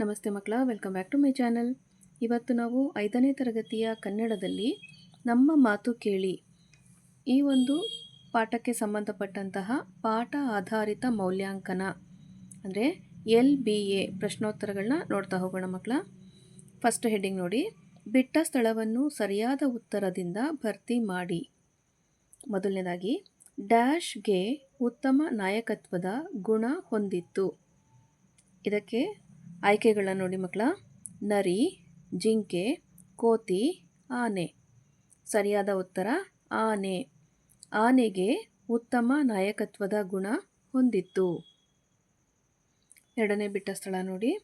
ನಮಸ್ತೆ ಮಕ್ಕಳ welcome back to my channel ಇವತ್ತು ನಾವು ಐದನೇ ತರಗತಿಯ ಕನ್ನಡದಲ್ಲಿ ನಮ್ಮ ಮಾತು ಕೇಳಿ. ಈ ಒಂದು ಪಾಠಕ್ಕೆ ಸಂಬಂಧಪಟ್ಟಂತಹ ಪಾಠ ಆಧಾರಿತ ಮೌಲ್ಯಾಂಕನ, ಅಂದರೆ ಎಲ್ ಬಿ ಎ ಪ್ರಶ್ನೋತ್ತರಗಳನ್ನ ನೋಡ್ತಾ ಹೋಗೋಣ ಮಕ್ಕಳ. ಫಸ್ಟ್ ಹೆಡ್ಡಿಂಗ್ ನೋಡಿ, ಬಿಟ್ಟ ಸ್ಥಳವನ್ನು ಸರಿಯಾದ ಉತ್ತರದಿಂದ ಭರ್ತಿ ಮಾಡಿ. ಮೊದಲನೇದಾಗಿ ಡ್ಯಾಶ್ಗೆ ಉತ್ತಮ ನಾಯಕತ್ವದ ಗುಣ ಹೊಂದಿತ್ತು. ಇದಕ್ಕೆ ಆಯ್ಕೆಗಳನ್ನ ನೋಡಿ ಮಕ್ಕಳ. ನರಿ, ಜಿಂಕೆ, ಕೋತಿ, ಆನೆ. ಸರಿಯಾದ ಉತ್ತರ, ಆನೆ. ಆನೆಗೆ ಉತ್ತಮ ನಾಯಕತ್ವದ ಗುಣ ಹೊಂದಿತ್ತು. ಎರಡನೇ ಬಿಟ್ಟ ಸ್ಥಳ ನೋಡಿ.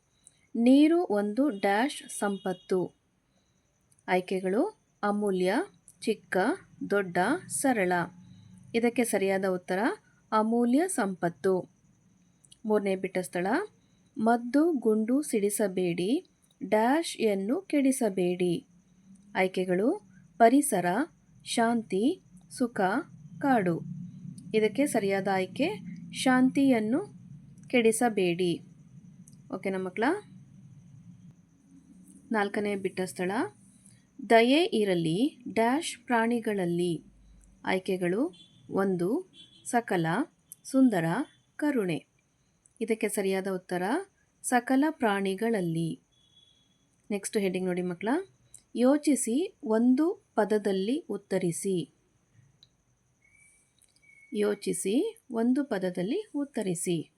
ನೀರು ಒಂದು ಡ್ಯಾಶ್ ಸಂಪತ್ತು. ಆಯ್ಕೆಗಳು, ಅಮೂಲ್ಯ, ಚಿಕ್ಕ, ದೊಡ್ಡ, ಸರಳ. ಇದಕ್ಕೆ ಸರಿಯಾದ ಉತ್ತರ, ಅಮೂಲ್ಯ ಸಂಪತ್ತು. ಮೂರನೇ ಬಿಟ್ಟ ಸ್ಥಳ ಮದ್ದು ಗುಂಡು ಸಿಡಿಸಬೇಡಿ, ಡ್ಯಾಶ್ ಎನ್ನು ಕೆಡಿಸಬೇಡಿ. ಆಯ್ಕೆಗಳು, ಪರಿಸರ, ಶಾಂತಿ, ಸುಖ, ಕಾಡು. ಇದಕ್ಕೆ ಸರಿಯಾದ ಆಯ್ಕೆ, ಶಾಂತಿಯನ್ನು ಕೆಡಿಸಬೇಡಿ. ಓಕೆನಾ ಮಕ್ಕಳ ನಾಲ್ಕನೇ ಬಿಟ್ಟ ಸ್ಥಳ. ದಯೆ ಇರಲಿ, ಡ್ಯಾಶ್ ಪ್ರಾಣಿಗಳಲ್ಲಿ. ಆಯ್ಕೆಗಳು, ಒಂದು, ಸಕಲ, ಸುಂದರ, ಕರುಣೆ. ಇದಕ್ಕೆ ಸರಿಯಾದ ಉತ್ತರ, ಸಕಲ ಪ್ರಾಣಿಗಳಲ್ಲಿ. ನೆಕ್ಸ್ಟ್ ಹೆಡ್ಡಿಂಗ್ ನೋಡಿ ಮಕ್ಕಳ. ಯೋಚಿಸಿ, ಒಂದು ಪದದಲ್ಲಿ ಉತ್ತರಿಸಿ. ಯೋಚಿಸಿ, ಒಂದು ಪದದಲ್ಲಿ ಉತ್ತರಿಸಿ.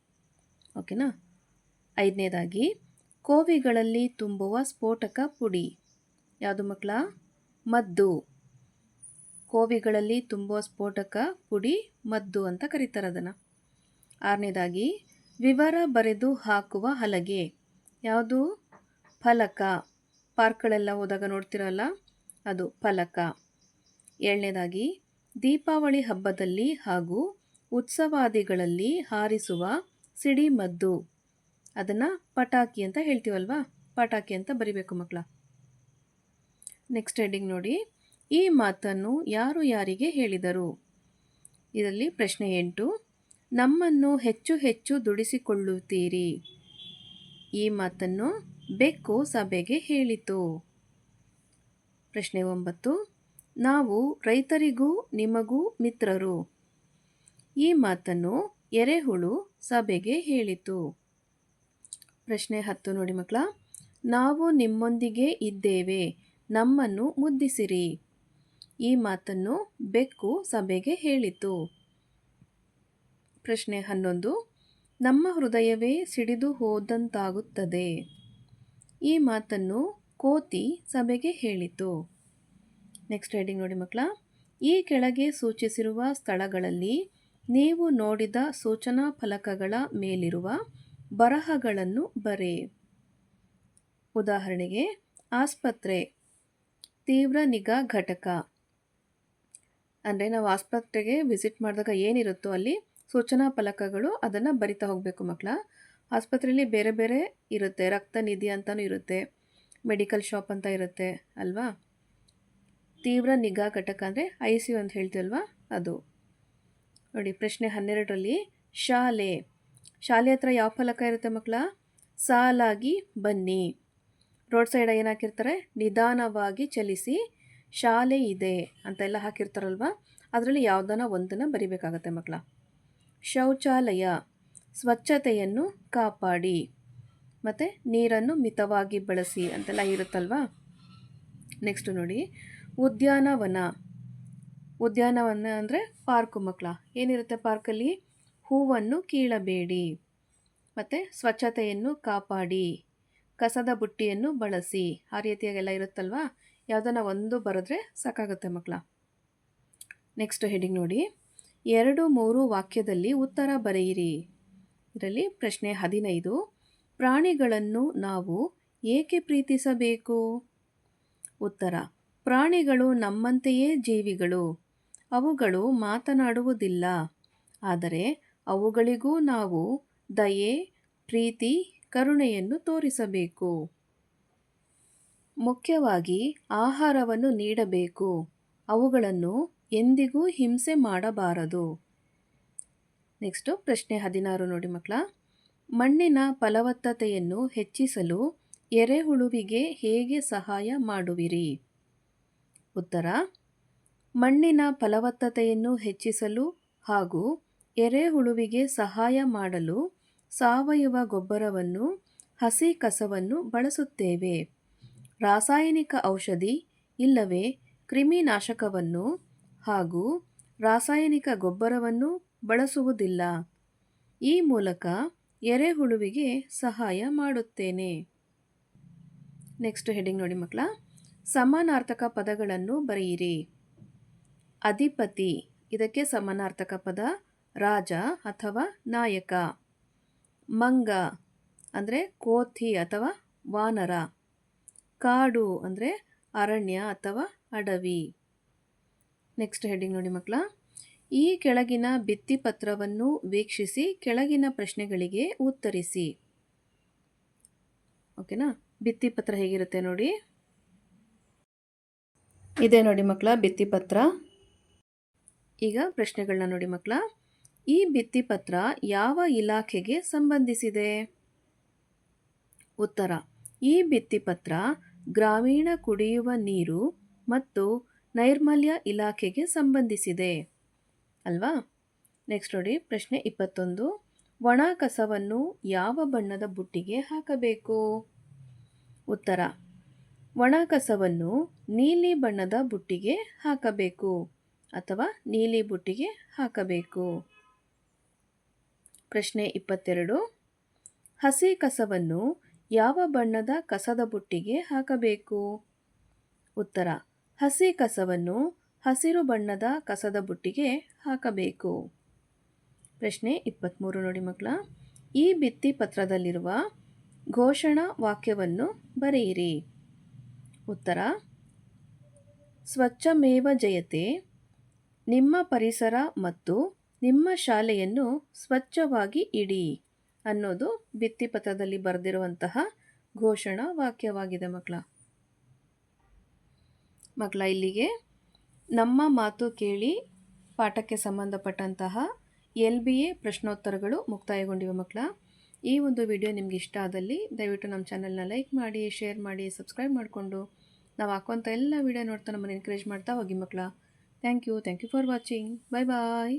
ಓಕೆನಾ ಐದನೇದಾಗಿ, ಕೋವಿಗಳಲ್ಲಿ ತುಂಬುವ ಸ್ಫೋಟಕ ಪುಡಿ. ಯಾವುದು ಮಕ್ಕಳ? ಮದ್ದು. ಕೋವಿಗಳಲ್ಲಿ ತುಂಬುವ ಸ್ಫೋಟಕ ಪುಡಿ ಮದ್ದು ಅಂತ ಕರೀತಾರೆ ಅದನ್ನು. ಆರನೇದಾಗಿ ವಿವರ ಬರೆದು ಹಾಕುವ ಹಲಗೆ. ಯಾವುದು? ಫಲಕ. ಪಾರ್ಕ್ಗಳೆಲ್ಲ ಹೋದಾಗ ನೋಡ್ತಿರಲ್ಲ? ಅದು ಫಲಕ. ಏಳನೇದಾಗಿ, ದೀಪಾವಳಿ ಹಬ್ಬದಲ್ಲಿ ಹಾಗೂ ಉತ್ಸವಾದಿಗಳಲ್ಲಿ ಹಾರಿಸುವ ಸಿಡಿಮದ್ದು. ಅದನ್ನು ಪಟಾಕಿ ಅಂತ ಹೇಳ್ತೀವಲ್ವಾ? ಪಟಾಕಿ ಅಂತ ಬರಿಬೇಕು ಮಕ್ಕಳ ನೆಕ್ಸ್ಟ್ ಹೆಡ್ಡಿಂಗ್ ನೋಡಿ. ಈ ಮಾತನ್ನು ಯಾರು ಯಾರಿಗೆ ಹೇಳಿದರು? ಇದರಲ್ಲಿ ಪ್ರಶ್ನೆ ಎಂಟು. ನಮ್ಮನ್ನು ಹೆಚ್ಚು ಹೆಚ್ಚು ದುಡಿಸಿಕೊಳ್ಳುತ್ತೀರಿ. ಈ ಮಾತನ್ನು ಬೆಕ್ಕು ಸಭೆಗೆ ಹೇಳಿತು. ಪ್ರಶ್ನೆ ಒಂಬತ್ತು. ನಾವು ರೈತರಿಗೂ ನಿಮಗೂ ಮಿತ್ರರು. ಈ ಮಾತನ್ನು ಎರೆಹುಳು ಸಭೆಗೆ ಹೇಳಿತು. ಪ್ರಶ್ನೆ ಹತ್ತು ನೋಡಿ ಮಕ್ಕಳ. ನಾವು ನಿಮ್ಮೊಂದಿಗೆ ಇದ್ದೇವೆ, ನಮ್ಮನ್ನು ಮುದ್ದಿಸಿರಿ. ಈ ಮಾತನ್ನು ಬೆಕ್ಕು ಸಭೆಗೆ ಹೇಳಿತು. ಪ್ರಶ್ನೆ ಹನ್ನೊಂದು. ನಮ್ಮ ಹೃದಯವೇ ಸಿಡಿದು ಹೋದಂತಾಗುತ್ತದೆ. ಈ ಮಾತನ್ನು ಕೋತಿ ಸಭೆಗೆ ಹೇಳಿತು. ನೆಕ್ಸ್ಟ್ ರೈಡಿಂಗ್ ನೋಡಿ ಮಕ್ಕಳ. ಈ ಕೆಳಗೆ ಸೂಚಿಸಿರುವ ಸ್ಥಳಗಳಲ್ಲಿ ನೀವು ನೋಡಿದ ಸೂಚನಾ ಫಲಕಗಳ ಮೇಲಿರುವ ಬರಹಗಳನ್ನು ಬರೆ. ಉದಾಹರಣೆಗೆ, ಆಸ್ಪತ್ರೆ, ತೀವ್ರ ನಿಗಾ ಘಟಕ. ಅಂದರೆ ನಾವು ಆಸ್ಪತ್ರೆಗೆ ವಿಸಿಟ್ ಮಾಡಿದಾಗ ಏನಿರುತ್ತೋ ಅಲ್ಲಿ ಸೂಚನಾ ಫಲಕಗಳು ಅದನ್ನು ಬರಿತಾ ಹೋಗಬೇಕು ಮಕ್ಕಳ ಆಸ್ಪತ್ರೆಯಲ್ಲಿ ಬೇರೆ ಬೇರೆ ಇರುತ್ತೆ ರಕ್ತ ನಿಧಿ ಅಂತಲೂ ಇರುತ್ತೆ, ಮೆಡಿಕಲ್ ಶಾಪ್ ಅಂತ ಇರುತ್ತೆ ಅಲ್ವಾ? ತೀವ್ರ ನಿಗಾ ಘಟಕ ಅಂದರೆ ಐ ಸಿ ಯು ಅಂತ ಹೇಳ್ತೀವಲ್ವಾ ಅದು. ನೋಡಿ, ಪ್ರಶ್ನೆ ಹನ್ನೆರಡರಲ್ಲಿ ಶಾಲೆ. ಶಾಲೆ ಹತ್ರ ಯಾವ ಫಲಕ ಇರುತ್ತೆ ಮಕ್ಕಳ ಸಾಲಾಗಿ ಬನ್ನಿ. ರೋಡ್ ಸೈಡ್ ಏನು ಹಾಕಿರ್ತಾರೆ? ನಿಧಾನವಾಗಿ ಚಲಿಸಿ ಶಾಲೆ ಇದೆ ಅಂತೆಲ್ಲ ಹಾಕಿರ್ತಾರಲ್ವ? ಅದರಲ್ಲಿ ಯಾವುದನ್ನ ಒಂದನ್ನು ಬರಿಬೇಕಾಗತ್ತೆ ಮಕ್ಕಳ ಶೌಚಾಲಯ, ಸ್ವಚ್ಛತೆಯನ್ನು ಕಾಪಾಡಿ. ಮತ್ತು ನೀರನ್ನು ಮಿತವಾಗಿ ಬಳಸಿ ಅಂತೆಲ್ಲ ಇರುತ್ತಲ್ವಾ? ನೆಕ್ಸ್ಟು ನೋಡಿ. ಉದ್ಯಾನವನ. ಉದ್ಯಾನವನ ಅಂದರೆ ಪಾರ್ಕು ಮಕ್ಕಳ. ಏನಿರುತ್ತೆ ಪಾರ್ಕಲ್ಲಿ? ಹೂವನ್ನು ಕೀಳಬೇಡಿ. ಮತ್ತು ಸ್ವಚ್ಛತೆಯನ್ನು ಕಾಪಾಡಿ. ಕಸದ ಬುಟ್ಟಿಯನ್ನು ಬಳಸಿ. ಆ ರೀತಿಯಾಗೆಲ್ಲ ಇರುತ್ತಲ್ವಾ? ಯಾವುದನ್ನ ಒಂದು ಬರೆದ್ರೆ ಸಾಕಾಗುತ್ತೆ ಮಕ್ಕಳ. ನೆಕ್ಸ್ಟ್ ಹೆಡಿಂಗ್ ನೋಡಿ. ಎರಡು ಮೂರು ವಾಕ್ಯದಲ್ಲಿ ಉತ್ತರ ಬರೆಯಿರಿ. ಇದರಲ್ಲಿ ಪ್ರಶ್ನೆ ಹದಿನೈದು. ಪ್ರಾಣಿಗಳನ್ನು ನಾವು ಏಕೆ ಪ್ರೀತಿಸಬೇಕು? ಉತ್ತರ. ಪ್ರಾಣಿಗಳು ನಮ್ಮಂತೆಯೇ ಜೀವಿಗಳು. ಅವುಗಳು ಮಾತನಾಡುವುದಿಲ್ಲ. ಆದರೆ ಅವುಗಳಿಗೂ ನಾವು ದಯೆ, ಪ್ರೀತಿ, ಕರುಣೆಯನ್ನು ತೋರಿಸಬೇಕು. ಮುಖ್ಯವಾಗಿ ಆಹಾರವನ್ನು ನೀಡಬೇಕು. ಅವುಗಳನ್ನು ಎಂದಿಗೂ ಹಿಂಸೆ ಮಾಡಬಾರದು. ನೆಕ್ಸ್ಟು ಪ್ರಶ್ನೆ ಹದಿನಾರು ನೋಡಿ ಮಕ್ಕಳ. ಮಣ್ಣಿನ ಫಲವತ್ತತೆಯನ್ನು ಹೆಚ್ಚಿಸಲು ಎರೆಹುಳುವಿಗೆ ಹೇಗೆ ಸಹಾಯ ಮಾಡುವಿರಿ? ಉತ್ತರ, ಮಣ್ಣಿನ ಫಲವತ್ತತೆಯನ್ನು ಹೆಚ್ಚಿಸಲು ಹಾಗೂ ಎರೆಹುಳುವಿಗೆ ಸಹಾಯ ಮಾಡಲು ಸಾವಯವ ಗೊಬ್ಬರವನ್ನು, ಹಸಿ ಕಸವನ್ನು ಬಳಸುತ್ತೇವೆ. ರಾಸಾಯನಿಕ ಔಷಧಿ, ಇಲ್ಲವೇ ಕ್ರಿಮಿನಾಶಕವನ್ನು ಹಾಗೂ ರಾಸಾಯನಿಕ ಗೊಬ್ಬರವನ್ನು ಬಳಸುವುದಿಲ್ಲ. ಈ ಮೂಲಕ ಎರೆಹುಳುವಿಗೆ ಸಹಾಯ ಮಾಡುತ್ತೇನೆ. ನೆಕ್ಸ್ಟ್ ಹೆಡಿಂಗ್ ನೋಡಿ ಮಕ್ಕಳ. ಸಮಾನಾರ್ಥಕ ಪದಗಳನ್ನು ಬರೆಯಿರಿ. ಅಧಿಪತಿ. ಇದಕ್ಕೆ ಸಮಾನಾರ್ಥಕ ಪದ ರಾಜ ಅಥವಾ ನಾಯಕ. ಮಂಗ ಅಂದರೆ ಕೋತಿ ಅಥವಾ ವಾನರ. ಕಾಡು ಅಂದರೆ ಅರಣ್ಯ ಅಥವಾ ಅಡವಿ. ನೆಕ್ಸ್ಟ್ ಹೆಡ್ಡಿಂಗ್ ನೋಡಿ ಮಕ್ಕಳ. ಈ ಕೆಳಗಿನ ಭಿತ್ತಿಪತ್ರವನ್ನು ವೀಕ್ಷಿಸಿ, ಕೆಳಗಿನ ಪ್ರಶ್ನೆಗಳಿಗೆ ಉತ್ತರಿಸಿ. ಓಕೆನಾ ಭಿತ್ತಿಪತ್ರ ಹೇಗಿರುತ್ತೆ ನೋಡಿ? ಇದೆ ನೋಡಿ ಮಕ್ಕಳ ಭಿತ್ತಿಪತ್ರ. ಈಗ ಪ್ರಶ್ನೆಗಳನ್ನ ನೋಡಿ ಮಕ್ಕಳ. ಈ ಭಿತ್ತಿಪತ್ರ ಯಾವ ಇಲಾಖೆಗೆ ಸಂಬಂಧಿಸಿದೆ? ಉತ್ತರ. ಈ ಭಿತ್ತಿಪತ್ರ ಗ್ರಾಮೀಣ ಕುಡಿಯುವ ನೀರು ಮತ್ತು ನೈರ್ಮಲ್ಯ ಇಲಾಖೆಗೆ ಸಂಬಂಧಿಸಿದೆ. ಅಲ್ವಾ? ನೆಕ್ಸ್ಟ್ ನೋಡಿ, ಪ್ರಶ್ನೆ ಇಪ್ಪತ್ತೊಂದು. ಒಣ ಕಸವನ್ನು ಯಾವ ಬಣ್ಣದ ಬುಟ್ಟಿಗೆ ಹಾಕಬೇಕು? ಉತ್ತರ. ಒಣ ಕಸವನ್ನು ನೀಲಿ ಬಣ್ಣದ ಬುಟ್ಟಿಗೆ ಹಾಕಬೇಕು ಅಥವಾ ನೀಲಿ ಬುಟ್ಟಿಗೆ ಹಾಕಬೇಕು? ಪ್ರಶ್ನೆ ಇಪ್ಪತ್ತೆರಡು. ಹಸಿ ಕಸವನ್ನು ಯಾವ ಬಣ್ಣದ ಕಸದ ಬುಟ್ಟಿಗೆ ಹಾಕಬೇಕು? ಉತ್ತರ. ಹಸಿ ಕಸವನ್ನು ಹಸಿರು ಬಣ್ಣದ ಕಸದ ಬುಟ್ಟಿಗೆ ಹಾಕಬೇಕು. ಪ್ರಶ್ನೆ ಇಪ್ಪತ್ತ್ಮೂರು ನೋಡಿ ಮಕ್ಕಳ. ಈ ಭಿತ್ತಿ ಪತ್ರದಲ್ಲಿರುವ ಘೋಷಣಾ ವಾಕ್ಯವನ್ನು ಬರೆಯಿರಿ. ಉತ್ತರ. ಸ್ವಚ್ಛಮೇವ ಜಯತೆ. ನಿಮ್ಮ ಪರಿಸರ ಮತ್ತು ನಿಮ್ಮ ಶಾಲೆಯನ್ನು ಸ್ವಚ್ಛವಾಗಿ ಇಡಿ ಅನ್ನೋದು ಭಿತ್ತಿಪತ್ರದಲ್ಲಿ ಬರೆದಿರುವಂತಹ ಘೋಷಣಾ ವಾಕ್ಯವಾಗಿದೆ ಮಕ್ಕಳ. ಮಕ್ಕಳ ಇಲ್ಲಿಗೆ ನಮ್ಮ ಮಾತು ಕೇಳಿ ಪಾಠಕ್ಕೆ ಸಂಬಂಧಪಟ್ಟಂತಹ ಎಲ್ ಬಿ ಎ ಪ್ರಶ್ನೋತ್ತರಗಳು ಮುಕ್ತಾಯಗೊಂಡಿವೆ ಮಕ್ಕಳ ಈ ಒಂದು ವಿಡಿಯೋ ನಿಮ್ಗೆ ಇಷ್ಟ ಆದಲ್ಲಿ ದಯವಿಟ್ಟು ನಮ್ಮ ಚಾನಲ್ನ ಲೈಕ್ ಮಾಡಿ, ಶೇರ್ ಮಾಡಿ, ಸಬ್ಸ್ಕ್ರೈಬ್ ಮಾಡಿಕೊಂಡು ನಾವು ಹಾಕುವಂಥ ಎಲ್ಲ ವಿಡಿಯೋ ನೋಡ್ತಾ ನಮ್ಮನ್ನು ಎನ್ಕರೇಜ್ ಮಾಡ್ತಾ ಹೋಗಿ ಮಕ್ಕಳ thank you thank you for watching bye bye